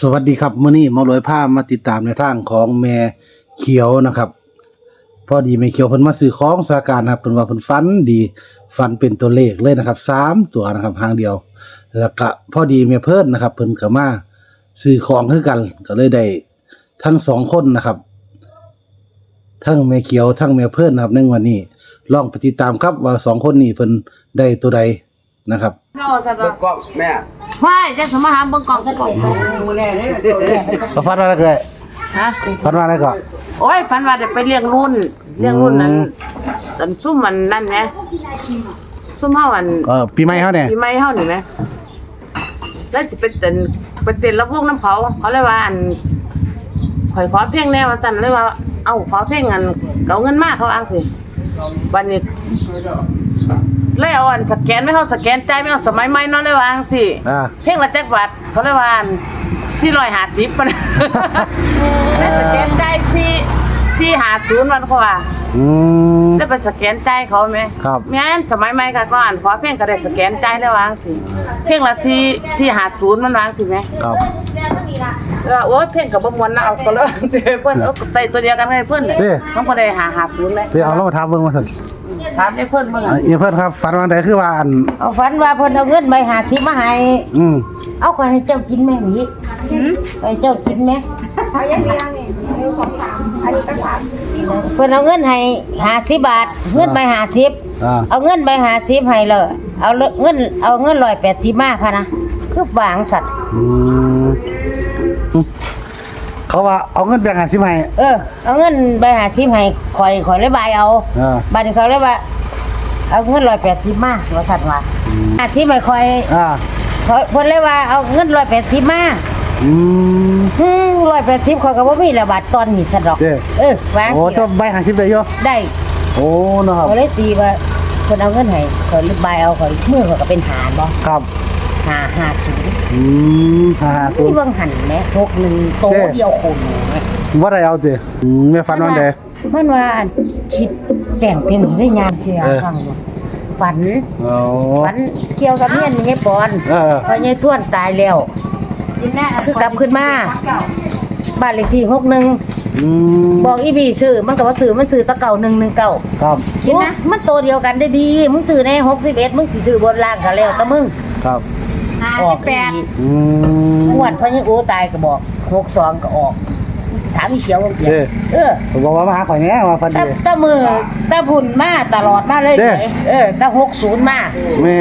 สวัสดีครับมื้อนี้มาลอยผ้ามาติดตามในทางของแม่เขียวนะครับ พอดีแม่เขียวเพิ่นมาซื้อของสาการนะครับเพิ่นว่าเพิ่นฝันดีฝันเป็นตัวเลขเลยนะครับสามตัวนะครับหางเดียว แล้วก็พอดีแม่เพิ่นนะครับ เพิ่นก็มาซื้อของคือกัน ก็เลยได้ทั้งสองคนนะครับ ทั้งแม่เขียวทั้งแม่เพิ่นนะครับในวันนี้ ลองไปติดตามครับว่าสองคนนี้เพิ่นได้ตัวใดนะครับโน่สะดเบิอกกกล้องแม่ ไม่จะสมาหาเบิ่งกล่องกันก่อนก็ฝันว่าอะไรก็ฮะฝันว่าอะไรก็โอ้ยฝันว่าจะไปเลี้ยงรุ่นเลี้ยงรุ่นนั้นอันซุ่มมันนั่นไหมซุ่มเฮาอันเออปีใหม่เฮาเนี่ยปีใหม่เฮานี่ไหมแล้วสิไปเต้นไปเต้นระวงน้ำเขาเขาเลยว่าอันข่อยขอเพลงแนวว่าซั่นเลยว่า เอ้าขอเพลงอันเกาเงินมากเขาอ้างสิวันนี้ เลยเอาอันสแกนไม่เฮาสแกนจ่ายไม่เอาสมัยใหม่เนาะเลยว่าจังซี่อ่า เพลงละแจ็คบาทเขาเลยว่าสี่ร้อยห้าสิบปะนะได้สแกนใจายสี่สี่ห้าศูนย์วันเขาว่าอืมได้ไปสแกนใจายเขาไหมครับแม่นสมัยใหม่ค่ะก็อ่านขอเพลงก็ได้สแกนใจายได้วางสิเพลงละสี่สี่ห้าศูนย์มันวางสิไหม ครับแล้วโอ้ยเพลงกับบ่มวนนะเอาก็เลยเจอเพื่อนเอาใส่ตัวเดียวกันให้เพื่อนเลยต้องพอได้หาหาศูนย์เลยเดี๋ยวเอาเรามาถามเบิ่งมาเถอะถามให้เพื่อนเมื่อไงอะอีเพิ่นครับฝันว่าใดคือว่าอัน เอาฝันว่าเพิ่นเอาเงินไปหาสิมาให้อืมเอาขอให้เจ้ากินแม่หมีให้เจ้ากินแม่เพิ่นเอาเงินให้หาสิบาท เงินไปหาสิบอ่าเอาเงินไปหาสิบให้เลยเอาเงินเอาเงินร้อยแปดสิบมาพะนะคือวางสัตว์อืมอืม เขาว่าเอาเงินแบ่งให้สิให้เออ เอาเงินไปหาสิบให้คอยคอยเลยบายเอาอ่าบัดนี้เขาเลยว่า เอาเงินร้อยแปดสิบมาว่าสัตว์ว่าหาสิบให้คอยอ่าเขาเพิ่นเลยว่าเอาเงินร้อยแปดสิบมาอืมฮึร้อยแปดสิบเขาก็บ่มีระบาดตอนนี้สะดอก เด้ เออวางโอ้สิเจ้าใบหาสิบได้อยู่ได้โอ้เนาะครับเขาเลยตีว่าคนเอาเงินให้เขาลึกใบเอาเขามือเขาก็เป็นหารบ่ครับ หาหาศูนย์อืมหาตัที่เบิ่งหันแหมหกหนึ่งโตเดียวคนแหมว่าได้เอาติอืมแม่ฝันว่าใดมันว่าอันคิดแต่งเต็มได้ยามเสียเออฟังบ่ฝันโอ้ฝันเกี่ยวกับเมียนยายปอนเออพอยายท้วนตายแล้วคือกลับขึ้นมาบ้านเลขที่หกหนึ่งอืมบอกอีบีซื้อมันก็ว่าซื้อมันซื้อตะเก่าหนึ่งหนึ่งเก่าครับกินนะมันโตเดียวกันได้ดีมึงซื้อในหกสิบเอ็ดมึงสิซื้อบนล่างก็แล้วแต่มึงครับ ออกแปดอืม งวดพอยังโอ้ตายก็บอกหกสองก็ออก ถามอีเขียวว่าเปลี่ยนเด้ เออผมบอกว่ามาหาข่อยแหน่ว่าฝันตาดีตามือตาพุ่นมาตลอดมาเลยเด้ไหนเออตาหกศูนย์มาแม่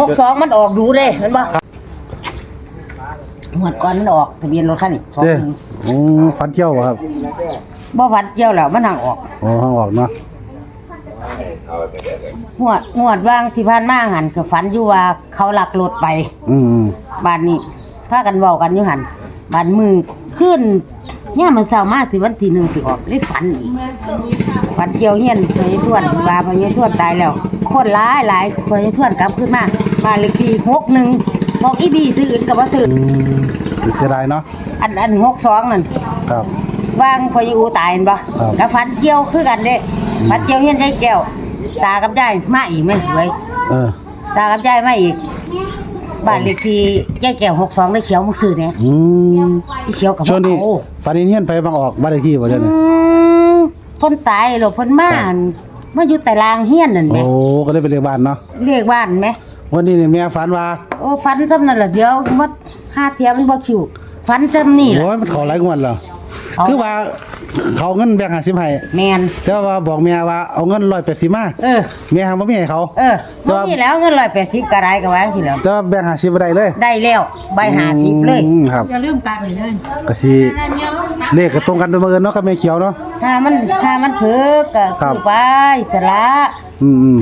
หกสองมันออกดูเลยเห็นปะหมวดก่อนมันออกทะเบียนรถคันนี้สองเด้หนึ่งอืมฝันเที่ยวบ่ครับบ่ฟันเจียวแล้วมันห่างออกโอ้ห้างออกเนาะ หวดหวดว่างที่ผ่านมาหันก็ฝันอยู่ว่าเขาลักรถไปอืมอืมบ้านนี้พากันเว้ากันอยู่หันบ้านมือขึ้นเนี่ยามมันเศร้ามาสิวันที่หนึ่งสิออกเลยฝันอีกฝันเกี่ยวเฮียนพญทวนว่าพญทวนตายแล้วคนร้ายหลายพญทวนกลับขึ้นมาบ้านเลขที่หกหนึ่งบอกอีบีซื้ออื่นกับว่าซื้ออืมเสียดายเนาะอันอันหกสองนั่นครับวางพญอูตายเห็นปะครับกับฝันเกี่ยวคือกันเด้ ฝันเกี่ยวเฮียนใจแก้ว ตากับยายมาอีกไหมเว้ยเออตากับยายมาอีก บ้านเลขที่ยายแก้วหกสองได้เขียวมึงซื้อเนี่ยอืมอีเขียวกับช่วงนี้โอ้ฝันเฮียนไปบางออกบ้านเลขที่บ่เด้ออืนี่มเพ่นตายหรอเพ่นมาอั่นมาอยู่แต่ลางเฮียนนั่นแหโอ้มก็เลยไปเรียกบ้านเนาะเรียกบ้านไหมวันนี้เนี่ยแม่ฝันว่าโอ้ฟันซ้ำนั่นแหละเดี๋ยวมาห้าเทียมมันบ่คิวฟันซ้ำนี่แหละโอ้ยมันขอหลายงวดแล้ว เอา คือว่า เขาเงินแบ่งหาสิบให้แมนแต่ว่าบอกแม่ว่าเอาเงิน180มาเออแม่หังบ่มีให้เขา เออบ่มีแล้วเงินร้อยแปดสิบกระไรก็วางทีแล้วแต่ว่าแบ่งหาสิบบ่ได้เลยได้แล้วใบหาสิบเลย อืมครับอย่าลืมตาไปเลยก็สิเลขก็ตรงกันเป็นบังเอิญเนาะกับแม่เขียวเนาะ ถ้ามันถ้ามันถือก็ครับ คือไปสละ อืมอืม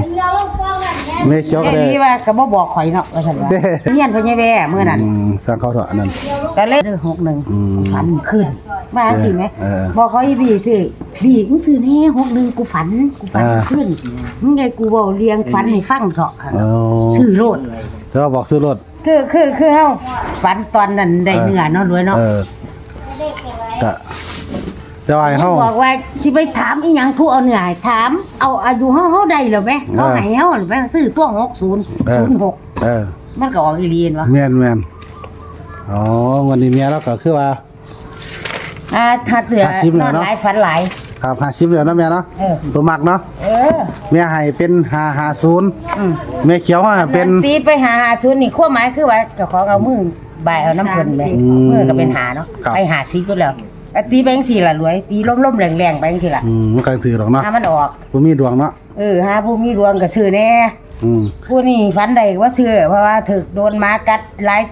แม่เขียวก็แค่ได้นี้ว่าก็บ่บอกข่อยเนาะว่าซั่นว่าเด้ เฮียนเพิ่นยายแว่มื้อนั้นอืมสร้างเขาเถอะอันนั้นก็เลยเด้อหกหนึ่งอืมฝันขึ้นมาสิไหมเออบอกเขาอีบีสิบีมึงซื้อแน่หกหนึ่งกูฝันกูฝันอ่า ขึ้นมึงไงกูบอกเรียงฝันให้ฟังเถอะเอาชื่อโลด แล้วก็บอกซื้อรถคือคือคือเฮาฝันตอนนั้นได้เนื้อเนาะรวยเนาะเออก็ จะว่าให้เฮา บอกว่าสิไปถามอีหยังผู้เอาเนื้อให้ถาม เอาอายุเฮาเฮาได้หรือไหมเฮาให้เฮาหรือไหมซื้อตัว60 06เออมันก็ออกอีเลียนวะแม่นแม่นอ๋อวันนี้เมียเราก็คือว่า อ่าถ้าเตือห้าสิบนแล้วอนเนอะ หลายฝันหลาย ครับหาชิปแล้วเนาะแม่เนาะเออ ตัวมักเนาะเออแม่ให้เป็นหาหาศูนย์อืมแม่เขียวให้เป็น ตีไปหาหาศูนย์นี่ขั้วหมายคือว่าเจ้าของเอามือบ่ายเอาน้ำเพิ่นไปอืมมือก็เป็นหาเนาะครับ ไปหาซีก็แล้ว แต่ตีไปจังซี่ล่ะรวย ตีล้มๆแรงๆไปจังซี่ล่ะอืมมันก็ถือหรอกเนาะถ้ามันออกบ่มีดวงเนาะเออหาผู้มีดวงก็ซื้อแน่อืมผู้นี่ฝันได้ว่าซื้อเพราะว่าถึกโดนหมากัดหลาย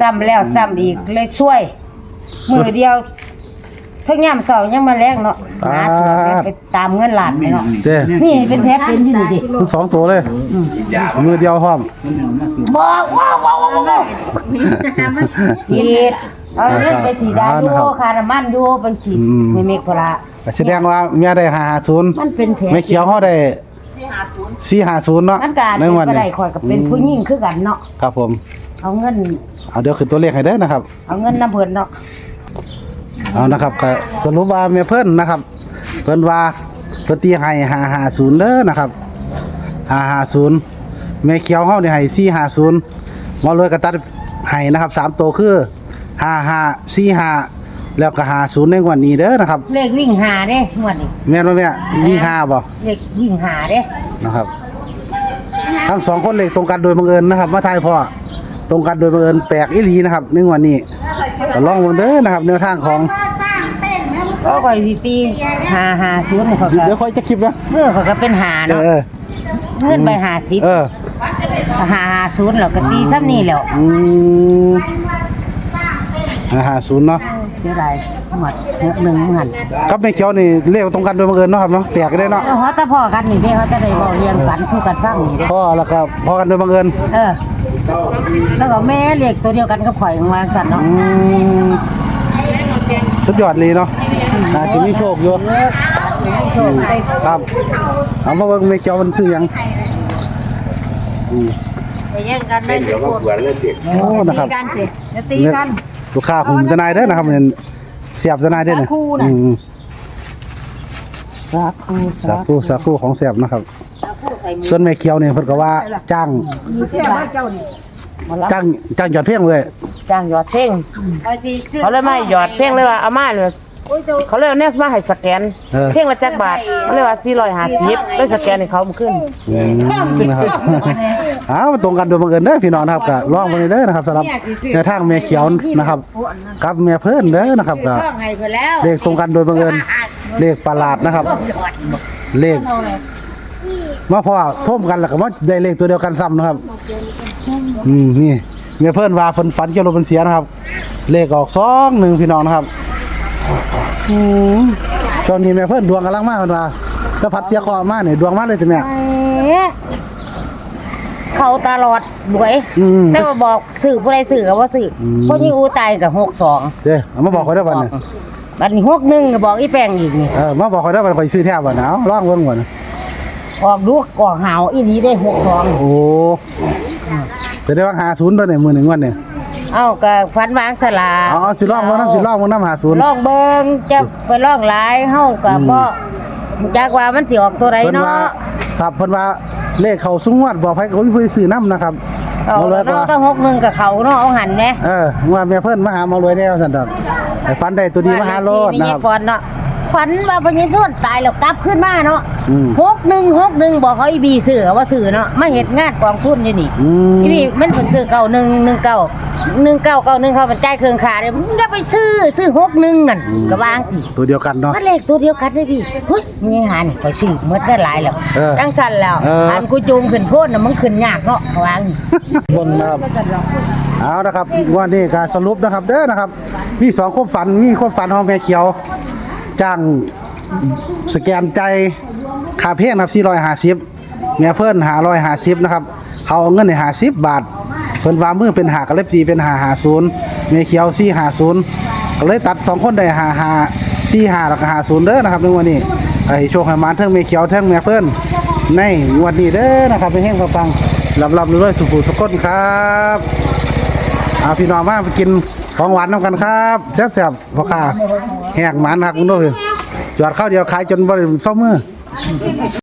ซ้ำแล้วซ้ำอีกเลยช่วย มือเดียวทั้งยามเสาร์ยังมาแรงเนาะหาช่วยไปตามเงินหลานไปเนาะเด้นี่เป็นแผลเป็นอยู่นี่ดิทั้งสองตัวเลยมือเดียวพร้อมบอกว้าวว้าวว้าวว้าวกีด เอาเงินไปสีดาอยู่คาน้ำมันอยู่ไปฉีดไม่เมกพละก็แสดงว่าเมียได้หาหาศูนย์มันเป็นแผลแม่เขียวเฮาได้สี่หาศูนย์เนาะมันก็อาจในจะวันบ่ได้นี้คอยกับเป็นผู้หญิงคือกันเนาะครับผม เอาเงิน เอาเดี๋ยวขึ้นตัวเลขให้เด้อนะครับ เอาเงินน้ำเพิ่นเนาะเอานะครับก็สรุปว่าแม่เพิ่นนะครับ เพิ่นว่าเพิ่นตีให้หาหาศูนย์เด้อนะครับหาหาศูนย์แม่เขียวเฮานี่ให้สี่หาศูนย์มาเลยกระตัดให้นะครับสามตัวคือ ห้าห้าสี่ห้าแล้วก็หาศูนย์ในงวันนี้เด้อนะครับ เลขวิ่งหาเด้งวดนี้แม่นบ่แม่มีห้าบ่เลขวิ่งหาเด้นะครับ ทั้งสองคนเลขตรงกันโดยบังเอิญนะครับมาทายพ่อตรงกันโดยบังเอิญแปลกอีหลีนะครับในงวันนี้ก็ลองเบิ่งเด้อนะครับแนวทางของก็คอยสิตีหาหาศูนย์เขาก็เดี๋ยวค่อยจะคลิปนะเมื่อเขาก็เป็นหาเอเนาะอเออเงินไปหาสิบเออหาหาศูนย์แล้วก็ตีซ้ำนี่แล้วอืมอา หาศูนย์เนาะเสียดายหมดหกหนึ่งหันกับแม่เขียวนี่เลขตรงกันโดยบังเอิญเนาะครับเนาะแปลกได้เนาะแล้วเขาแต่พ่อกันนี่เด้เขาจะได้บอกเรียงฝันสู้กันฟังนี่เด้พ่อแล้วก็พอกันโดยบังเอิญเออแล้วก็แม่เรียกตัวเดียวกันก็ปล่อยมาสั่นเนาะอืมสุดยอดเลยเนาะน่าจะมีโชคอยู่โชคไปครับเอามาเบิ่งแม่เขียวมันซื้อหยังอืมไปแย่งกันได้ทุกคนโอ้นะครับกันสิจะตีกัน ลูกค้าผมจะนายเด้อนะครับเนี่ยเสียบจะนายเด้อเนี่ยสาคูน่ะ อืมสาคูสักครู่สักครู่ของเสียบนะครับ ส่วนแม่เขียวเนี่ยเพิ่นก็ว่าจ้างมีเพื่อนเจ้านี่จ้างจ้างยอดเพียงเลยจ้างหยอดเพ่งไอ้ที่ชื่อเขาเลยมาให้หยอดเพ่งเลยว่าเอามาเลย เขาเลยเอาแนสมาให้สแกนเออ เพ่งละจักบาทเขาเลยว่า450เลยสแกนให้เขามาขึ้น อืมนะครับอ้าวมันตรงกันโดยบังเอิญเด้อพี่น้องนะครับก็ลองไปเด้อนะครับสำหรับในทางแม่เขียวนะครับกับแม่เพิ่นเด้อนะครับก็ช่องให้เพิ่นแล้วเลขตรงกันโดยบังเอิญเลขประหลาดนะครับ เลขมาพอท่มกันแล้วก็มาได้เลขตัวเดียวกันซ้ำนะครับ อืมนี่เมียเพิ่นว่าเพิ่นฝันเกี่ยวกับเพิ่นเสียนะครับ เลขออกสองหนึ่งพี่น้องนะครับ อืมช่วงนี้แม่เพิ่นดวงกำลังมากเพิ่นว่าถ้าพัดเสียคอมาเนี่ยดวงมาเลยจ้ะแม่เขาตลอดรวยอืมแต่ว่าบอกสื่อผู้ใดสื่อก็บ่สื่ออม เพราะยิ่งอูตายกับหกสองเด้อเอามาบอกเขาได้อบัดนี้บัดนี้หกหนึ่งก็บอกอีแป้งอีกนี่เออมาบอกเขาได้อบัดข่อยซื้อแท้บัดนะเอาลองเบิ่งก่อนออกลูกออกหาวอีนี้ได้หกสองโอ้จะได้ว่าหาศูนย์ตัวเนี่ยมือหนึ่งวันเนี่ย เอ้าก็ฟันวางสลาเอาเอาสิลองเบิ่งน้ำสิลองเบิ่งน้ำหาศูนย์ลองเบิ่งจะไปลองหลายเฮาก็บ่จักว่ามันสิออกตัวใดเพิ่นว่าเนาะครับเพิ่นว่าเลขเขาสูงวัดบอกให้เขามีผู้ซื้อน้ำนะครับเอามาเลยเนาะว่าต้องหกหนึ่งกับเขาเนาะเอาหันแหมเออว่าแม่เพิ่นมาหาหมารวยแน่ว่าซั่นดอกไอ้ฟันได้ตัวดีมาหาโลดมีนะครับพรเนาะ ฝันว่าพญาส่วนตายแล้วกลับขึ้นมาเนาะอืม หกหนึ่งหกหนึ่งบอกเขาอีบีซื้อว่าซื้อเนาะมาเฮ็ดงานกองทุนอยู่นี่อืมอีบีมันเพิ่นซื้อเก่าหนึ่งหนึ่งเก่าหนึ่งเก่าเก่าหนึ่งเขามันจ่ายเครื่องขาเลยมึงอย่าไปซื้อซื้อหกหนึ่งนั่นก็วางสิ ตัวเดียวกันเนาะ มันเลขตัวเดียวกันเลยพี่เฮ้ยมีหานี่ไปซื้อหมดได้หลายแล้วเออจังสั่นแล้วเอออั อันกูจูงขึ้นโพดน่ะมึงขึ้นยากเนาะเขาวางนี่บนนะครับ เอานะครับวันนี้การสรุปนะครับเด้อนะครับ มีสองความฝันมีความฝันของแม่เขียว จ้างสแกนใจคาเพลงนะครับ450แม่เพิ่น550นะครับ เขาเอาเงินให้50บาท เพิ่นว่ามือเป็นหากระเล็บตีเป็น550แม่เขียว450ก็เลยตัดสองคนได้55 45แล้วก็50เด้อนะครับในวันนี้ให้โชคให้มาเทั้งแม่เขียวเทั้งแม่เพิ่นในวันนี้เด้อนะครับเป็นแห่งฟังๆลำๆรวยสุขุสุขคนครับอาพี่น้องมาไปกิน ของหวานน้ำกันครับแซ่บๆพ่อค้าแหกหมันหักคุณด้วยจอดข้าวเดียวขายจนบริเวณเศร้ามือ